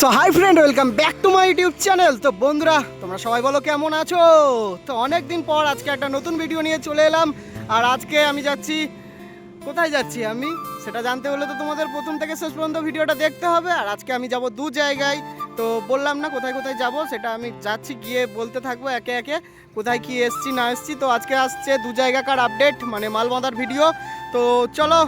So hi friend welcome back to my YouTube channel তো বন্ধুরা, তোমরা সবাই বলো কেমন আছো? তো অনেক দিন পর আজকে একটা নতুন ভিডিও নিয়ে চলে এলাম। আর আজকে আমি যাচ্ছি, কোথায় যাচ্ছি আমি? সেটা জানতে হলে তো তোমাদের প্রথম থেকে শেষ পর্যন্ত ভিডিওটা দেখতে হবে। আর আজকে আমি যাব দু জায়গায়। তো বললাম না কোথায় কোথায় যাব, সেটা আমি যাচ্ছি গিয়ে বলতে থাকব একে একে, কোথায় কি এসছি না এসছি। তো আজকে আসছে দু জায়গাকার আপডেট মানে মালবাঁধার ভিডিও তো চলো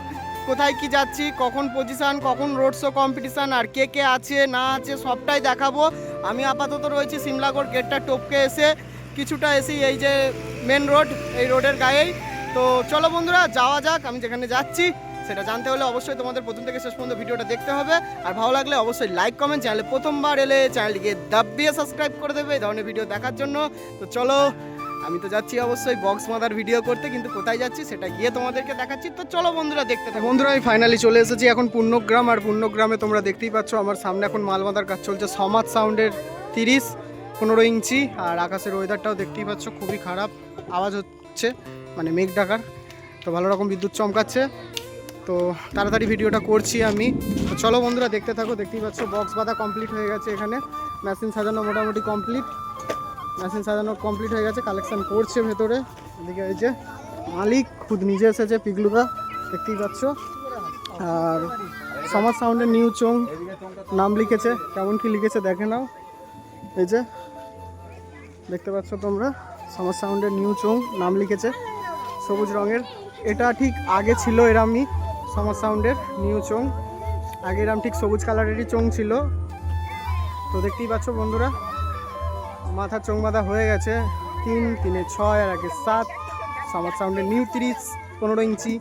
কোথায় কি যাচ্ছি, কখন পজিশন কখন রোড শো কম্পিটিশান আর কে কে আছে, না আছে, সবটাই দেখাবো। আমি আপাতত রয়েছি সিমলাগড় গেটটা টপকে এসে, কিছুটা এসে এই যে মেন রোড এই রোডের গায়েই। তো চলো বন্ধুরা, যাওয়া যাক, আমি যেখানে যাচ্ছি, সেটা জানতে হলে অবশ্যই তোমাদের প্রথম থেকে শেষ পর্যন্ত ভিডিওটা দেখতে হবে। আর ভালো লাগলে অবশ্যই লাইক কমেন্ট চ্যানেলে প্রথমবার এলে চ্যানেলটিকে দাবিয়ে সাবস্ক্রাইব করে দেবে এই ধরনের ভিডিও দেখার জন্য। তো চলো আমি তো যাচ্ছি অবশ্যই বক্স মাদার ভিডিও করতে, কিন্তু কোথায় যাচ্ছি সেটা গিয়ে তোমাদেরকে দেখাচ্ছি। তো চলো বন্ধুরা, দেখতে থাকো। বন্ধুরা, আমি ফাইনালি চলে এসেছি এখন পূর্ণগ্রাম, আর পূর্ণগ্রামে তোমরা দেখতেই পাচ্ছ আমার সামনে এখন মাল বাঁধার কাজ চলছে। সমাজ সাউন্ডের তিরিশ, পনেরো ইঞ্চি, আর আকাশের ওয়েদারটাও দেখতেই পাচ্ছ খুবই খারাপ। আওয়াজ হচ্ছে মানে মেঘ ডাকার, তো ভালো রকম বিদ্যুৎ চমকাচ্ছে। তো তাড়াতাড়ি ভিডিওটা করছি আমি। তো চলো বন্ধুরা, দেখতে থাকো, দেখতেই পাচ্ছ বক্স বাঁধা কমপ্লিট হয়ে গেছে এখানে। মেশিন সাজানো মোটামুটি কমপ্লিট মেশিন সাজানো কমপ্লিট হয়ে গেছে কালেকশন করছে ভেতরে। এদিকে এই যে মালিক, খুদ নিজে এসেছে, পিগলুদা, দেখতেই পাচ্ছ। আর সমাজ সাউন্ডের নিউ চং নাম লিখেছে, কেমন কি লিখেছে দেখে নাও। এই যে দেখতে পাচ্ছ তোমরা, সমাজ সাউন্ডের নিউ চং নাম লিখেছে, সবুজ রঙের। এটা ঠিক আগে ছিল এরামই, সমাজ সাউন্ডের নিউ চং। আগে এরাম ঠিক সবুজ কালারেরই চং ছিল। তো দেখতেই পাচ্ছ বন্ধুরা মাথার চোখ বাঁধা হয়ে গেছে। তিন, তিনে ছয়, আর আগে সাত। সামার সাউন্ডের নিউ তিরিশ, পনেরো ইঞ্চি।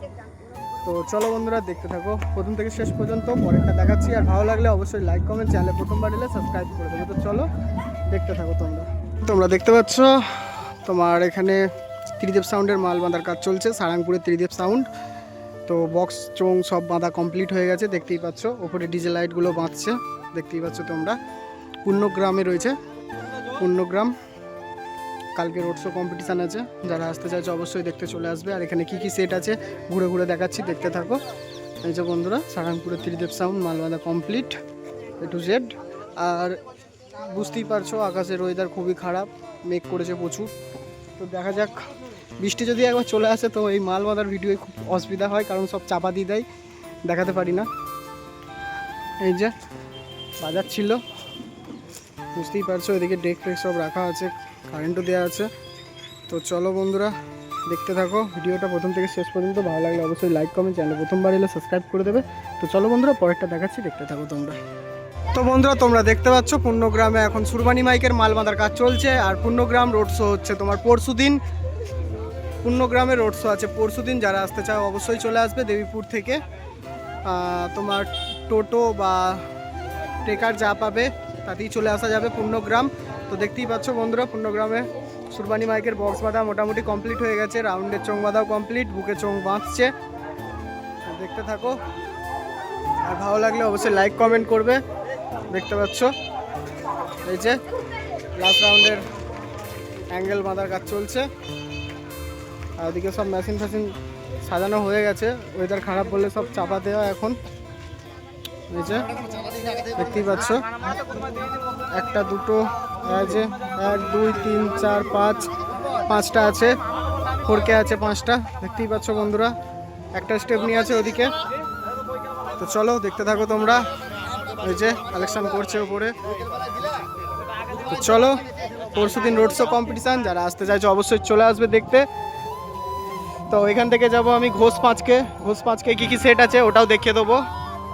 তো চলো বন্ধুরা, দেখতে থাকো। প্রথম থেকে শেষ পর্যন্ত, পরেরটা দেখাচ্ছি। আর ভালো লাগলে অবশ্যই লাইক কমেন্ট চ্যানেলে প্রথমবার এলে সাবস্ক্রাইব করে দেবো। তো চলো, দেখতে থাকো তোমরা। তোমরা দেখতে পাচ্ছ, তোমার এখানে ত্রিদেব সাউন্ডের মাল বাঁধার কাজ চলছে। সারাংপুরের ত্রিদেব সাউন্ড। তো বক্স চোং সব বাঁধা কমপ্লিট হয়ে গেছে। দেখতেই পাচ্ছ, ওপরে ডিজে লাইটগুলো বাঁধছে। দেখতেই পাচ্ছ তোমরা, পূর্ণ গ্রামে রয়েছে। পূর্ণগ্রাম। কালকে রোড শো কম্পিটিশান আছে, যারা আসতে চাইছে অবশ্যই দেখতে চলে আসবে। আর এখানে কি কি সেট আছে, ঘুরে ঘুরে দেখাচ্ছি, দেখতে থাকো। এই যে বন্ধুরা সারানপুরের ত্রিদেব সাউন্ড মালবাদা কমপ্লিট এ টু জেড আর বুঝতেই পারছ, আকাশের ওয়েদার খুবই খারাপ, মেঘ করেছে প্রচুর। তো দেখা যাক, বৃষ্টি যদি একবার চলে আসে, তো এই মাল বাঁধার ভিডিও খুব অসুবিধা হয়, কারণ সব চাপা দিয়ে দেয়, দেখাতে পারি না। এই যে, বাজার ছিল। বুঝতেই পারছ, এদিকে ডেক ফেক সব রাখা আছে কারেন্টও দেওয়া আছে। তো চলো বন্ধুরা, দেখতে থাকো, ভিডিওটা প্রথম থেকে শেষ পর্যন্ত ভালো লাগলে অবশ্যই লাইক কমেন্ট চ্যানেল প্রথমবার এলে সাবস্ক্রাইব করে দেবে। তো চলো বন্ধুরা, পরেরটা দেখাচ্ছি, দেখতে থাকো তোমরা। তো বন্ধুরা, তোমরা দেখতে পাচ্ছ, পূর্ণগ্রামে এখন সুরবানি মাইকের মাল বাঁধার কাজ চলছে, আর পূর্ণগ্রাম রোড শো হচ্ছে তোমার পরশু দিন। পূর্ণগ্রামে রোড শো আছে পরশু দিন, যারা আসতে চাও অবশ্যই চলে আসবে দেবীপুর থেকে। তোমার টোটো বা ট্রেকার যা পাবে তাতেই চলে আসা যাবে পূর্ণগ্রাম। তো দেখতেই পাচ্ছ বন্ধুরা, পূর্ণগ্রামে সুরবানি মাইকের বক্স বাঁধা মোটামুটি কমপ্লিট হয়ে গেছে। রাউন্ডের চোং বাঁধাও কমপ্লিট বুকে চোং বাঁধছে। দেখতে থাকো। আর ভালো লাগলে অবশ্যই লাইক কমেন্ট করবে। দেখতে পাচ্ছ? এই যে লাস্ট রাউন্ডের অ্যাঙ্গেল বাঁধার কাজ চলছে। আর ওদিকে সব মেশিন ফ্যাশিন সাজানো হয়ে গেছে। ওয়েদার খারাপ বললে সব চাপা দেওয়া এখন। এই যে, দেখতেই পাচ্ছ? একটা, দুটো যে, এক, দুই, তিন, চার, পাঁচ, পাঁচটা আছে। ফোরকে আছে পাঁচটা। দেখতেই পাচ্ছ বন্ধুরা? একটা স্টেপ নিয়ে আছে ওদিকে। তো চলো, দেখতে থাকো তোমরা। এই যে কালেকশন করছে ওপরে। তো চলো, পরশু দিন রোড শো কম্পিটিশান যারা আসতে চাইছো, অবশ্যই চলে আসবে দেখতে। তো এখান থেকে যাব আমি ঘোষ পাঁচকে। ঘোষ পাঁচকে কী কী সেট আছে ওটাও দেখিয়ে দেবো।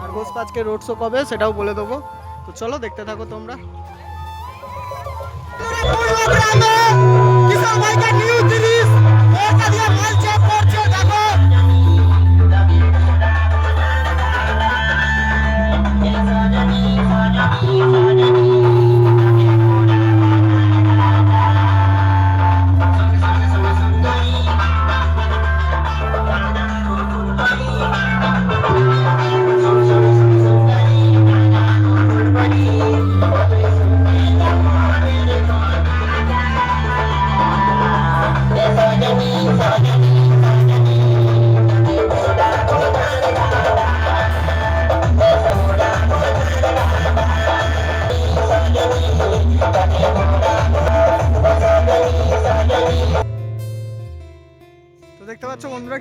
আর ঘোষপা আজকে রোড শো কবে সেটাও বলে দেবো তো চলো দেখতে থাকো তোমরা কিশোর ভাইকার নিউ সিরিজ একটা দিয়ে মাল চেক করছে দেখো এখন বন্ধুরা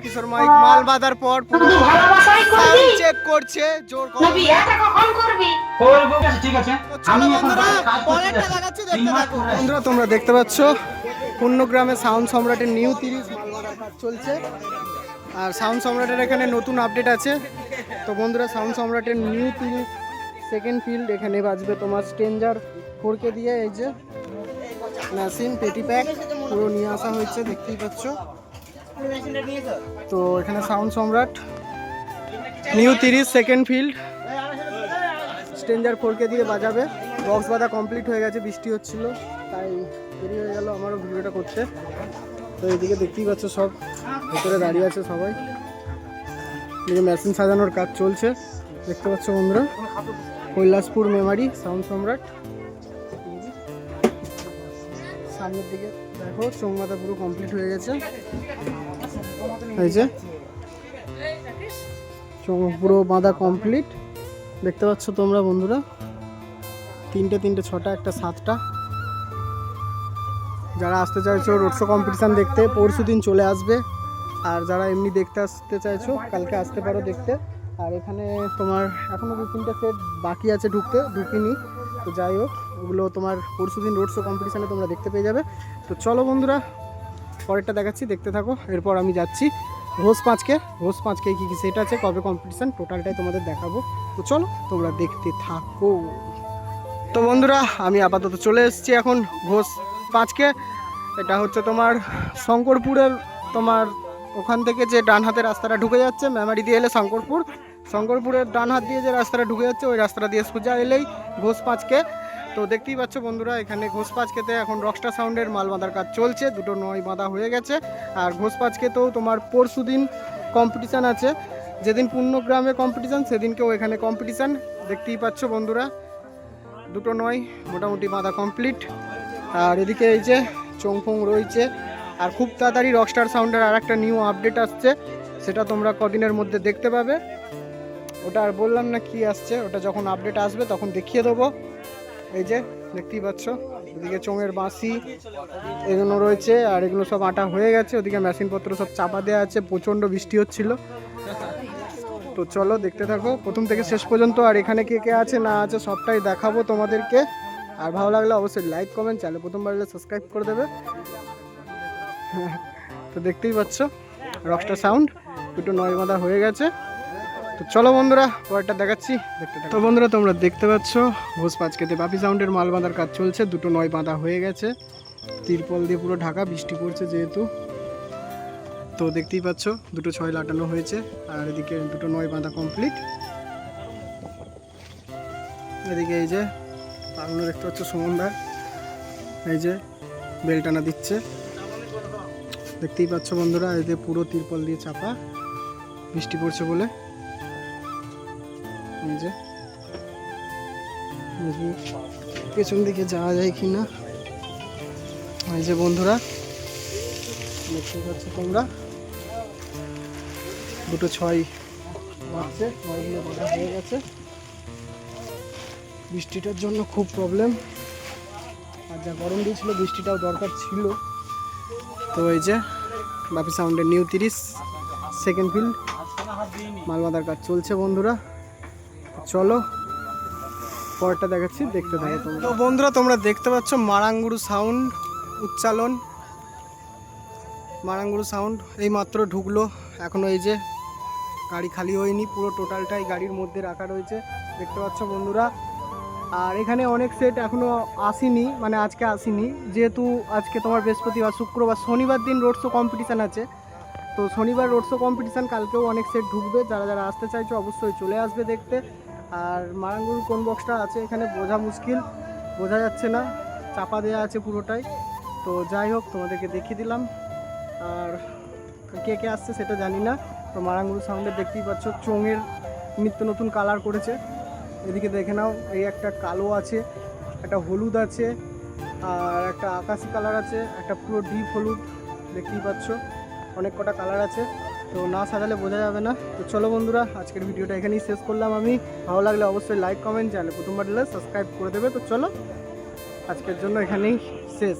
করতে পরেরটা যাচ্ছি। দেখাচ্ছি তিন দেখতে মাস থাকো। বন্ধুরা তোমরা দেখতে পাচ্ছ পূর্ণগ্রামে সাউন্ড সম্রাটের নিউ তিরিশ চলছে। আর সাউন্ড সম্রাটের এখানে নতুন আপডেট আছে। তো বন্ধুরা সাউন্ড সম্রাটের নিউ তিরিশ সেকেন্ড ফিল্ড এখানে বাজবে তোমার স্টেঞ্জার ফোরকে দিয়ে। এই যে মেশিন পেটি প্যাক পুরো নিয়ে আসা হয়েছে দেখতেই পাচ্ছ। তো এখানে সাউন্ড সম্রাট। নিউ তিরিশ সেকেন্ড ফিল্ড। স্ট্রেঞ্জার ফোরকে দিয়ে বাজাবে। বক্স বাজা কমপ্লিট হয়ে গেছে, বৃষ্টি হচ্ছিল, তাই দেরি হয়ে গেল, আমারও ভিডিওটা করতে। তো এদিকে দেখতেই পাচ্ছ সব, ভেতরে দাঁড়িয়ে আছে সবাই। এদিকে মেশিন সাজানোর কাজ চলছে, দেখতে পাচ্ছ বন্ধুরা। কৈলাসপুর মেমারি সাউন্ড সম্রাট। সামনের দিকে দেখো, চৌমাথা পুরো কমপ্লিট হয়ে গেছে। এই যে। পুরো বাঁধা কমপ্লিট দেখতে পাচ্ছ তোমরা বন্ধুরা? তিনটে তিনটে, ছটা, একটা সাতটা। যারা আসতে চাইছো রোড শো কম্পিটিশান দেখতে, পরশু দিন চলে আসবে। আর যারা এমনি দেখতে আসতে চাইছো, কালকে আসতে পারো দেখতে। আর এখানে তোমার এখনও দু তিনটে সেট বাকি আছে ঢুকতে, ঢুকিনি। তো যাই হোক, ওগুলো তোমার পরশু দিন রোড শো কম্পিটিশানে তোমরা দেখতে পেয়ে যাবে। তো চলো বন্ধুরা পরেরটা দেখাচ্ছি, দেখতে থাকো। এরপর আমি যাচ্ছি ঘোষ পাঁচকে। ঘোষ পাঁচকে কী কী সেট আছে, কবে কম্পিটিশান টোটালটাই তোমাদের দেখাবো। তো চলো, তোমরা দেখতে থাকো। তো বন্ধুরা, আমি আপাতত চলে এসেছি এখন ঘোষ পাঁচকে। এটা হচ্ছে তোমার শঙ্করপুরের তোমার ওখান থেকে যে ডান হাতের রাস্তাটা ঢুকে যাচ্ছে মেমারি দিয়ে এলে শঙ্করপুর। শঙ্করপুরের ডান হাত দিয়ে যে রাস্তাটা ঢুকে যাচ্ছে, ওই রাস্তাটা দিয়ে সোজা এলেই ঘোষ পাঁচকে। তো দেখতেই পাচ্ছ বন্ধুরা, এখানে ঘোষ পাঁচকেতে এখন রকস্টার সাউন্ডের মাল বাঁধার কাজ চলছে, দুটো নয় বাঁধা হয়ে গেছে। আর ঘোষ পাঁচকেতেও তোমার পরশু দিন কম্পিটিশান আছে। যেদিন পূর্ণগ্রামে কম্পিটিশান সেদিনকেও এখানে কম্পিটিশান দেখতেই পাচ্ছ বন্ধুরা, দুটো নয়, মোটামুটি বাঁধা কমপ্লিট আর এদিকে এই যে চোংফোং রয়েছে, আর খুব তাড়াতাড়ি রকস্টার সাউন্ডের আর একটা নিউ আপডেট আসছে, সেটা তোমরা কদিনের মধ্যে দেখতে পাবে। ওটা আর বললাম না কি আসছে, ওটা যখন আপডেট আসবে তখন দেখিয়ে দেবো। এই যে, দেখতেই পাচ্ছ? ওদিকে চোঙের বাঁশি এগুলো রয়েছে, আর এগুলো সব আটা হয়ে গেছে। ওদিকে মেশিনপত্র সব চাপা দেওয়া আছে, প্রচণ্ড বৃষ্টি হচ্ছিল। তো চলো, দেখতে থাকো। প্রথম থেকে শেষ পর্যন্ত, আর এখানে কে কে আছে, না আছে, সবটাই দেখাবো তোমাদেরকে। আর ভালো লাগলে অবশ্যই লাইক কমেন্ট চ্যানেল প্রথমবার হলে সাবস্ক্রাইব করে দেবে। তো দেখতেই পাচ্ছ রকস্টার সাউন্ড একটু নয় বাঁধা হয়ে গেছে। তো চলো বন্ধুরা, পরেরটা দেখাচ্ছি তো বন্ধুরা, তোমরা দেখতে পাচ্ছ, ঘোষ পাঁচকেতে বাপি সাউন্ডের মাল বাঁধার কাজ চলছে, দুটো নয় বাঁধা হয়ে গেছে। তিরপল দিয়ে পুরো ঢাকা, বৃষ্টি পড়ছে যেহেতু। তো দেখতেই পাচ্ছ, দুটো ছয় লাটানো হয়েছে, আর এদিকে দুটো নয় বাঁধা কমপ্লিট এদিকে এই যে পাগুলো দেখতে পাচ্ছ সুমনদার এই যে, বেল টানা দিচ্ছে। দেখতেই পাচ্ছ বন্ধুরা যে পুরো তিরপল দিয়ে চাপা। বৃষ্টি পড়ছে বলে। এই যে। পেছন দিকে যাওয়া যায় কি না এই যে বন্ধুরা, দেখতে পাচ্ছ তোমরা? দুটো ছয় বাজছে ছয়গুলো বাঁধা হয়ে গেছে। বৃষ্টিটার জন্য খুব প্রবলেম আর যা গরম দিয়েছিল, বৃষ্টিটাও দরকার ছিল। তো এই যে, বাপি সাউন্ডের নিউ তিরিশ সেকেন্ড ফিল্ড মালবাদার কাজ চলছে বন্ধুরা। চলো, পরটা দেখাচ্ছি, দেখতে তোমরা। তো বন্ধুরা, তোমরা দেখতে পাচ্ছ মারাঙ্গুরু সাউন্ড উচ্চালন। মারাঙ্গুরু সাউন্ড এই মাত্র ঢুকলো। এখনও এই যে গাড়ি খালি হয়নি, পুরো টোটালটাই গাড়ির মধ্যে রাখা রয়েছে। দেখতে পাচ্ছ বন্ধুরা, আর এখানে অনেক সেট এখনও আসেনি মানে আজকে আসেনি। যেহেতু আজকে তোমার বৃহস্পতিবার, শুক্রবার, শনিবার দিন রোড শো কম্পিটিশান আছে। তো শনিবার রোড শো কম্পিটিশান কালকেও অনেক সেট ঢুকবে। যারা যারা আসতে চাইছো অবশ্যই চলে আসবে দেখতে। আর মারাঙ্গুর কোন বক্সটা আছে এখানে বোঝা মুশকিল। বোঝা যাচ্ছে না, চাপা দেওয়া আছে পুরোটাই। তো যাই হোক, তোমাদেরকে দেখিয়ে দিলাম। আর কে কে আসছে সেটা জানি না। তো মারাঙ্গুরু সাউন্ডে দেখতেই পাচ্ছ, চোঙের নিত্য নতুন কালার করেছে। এদিকে দেখে নাও, এই একটা কালো আছে, একটা হলুদ আছে, আর একটা আকাশি কালার আছে, একটা পুরো ডিপ হলুদ। দেখতেই পাচ্ছ। অনেক কটা কালার আছে, তো না সাজালে বোঝা যাবে না। তো চলো বন্ধুরা, আজকের ভিডিওটা এখানেই শেষ করলাম আমি। ভালো লাগলে অবশ্যই লাইক কমেন্ট চ্যানেল প্রথমবার সাবস্ক্রাইব করে দেবে। তো চলো, আজকের জন্য এখানেই শেষ।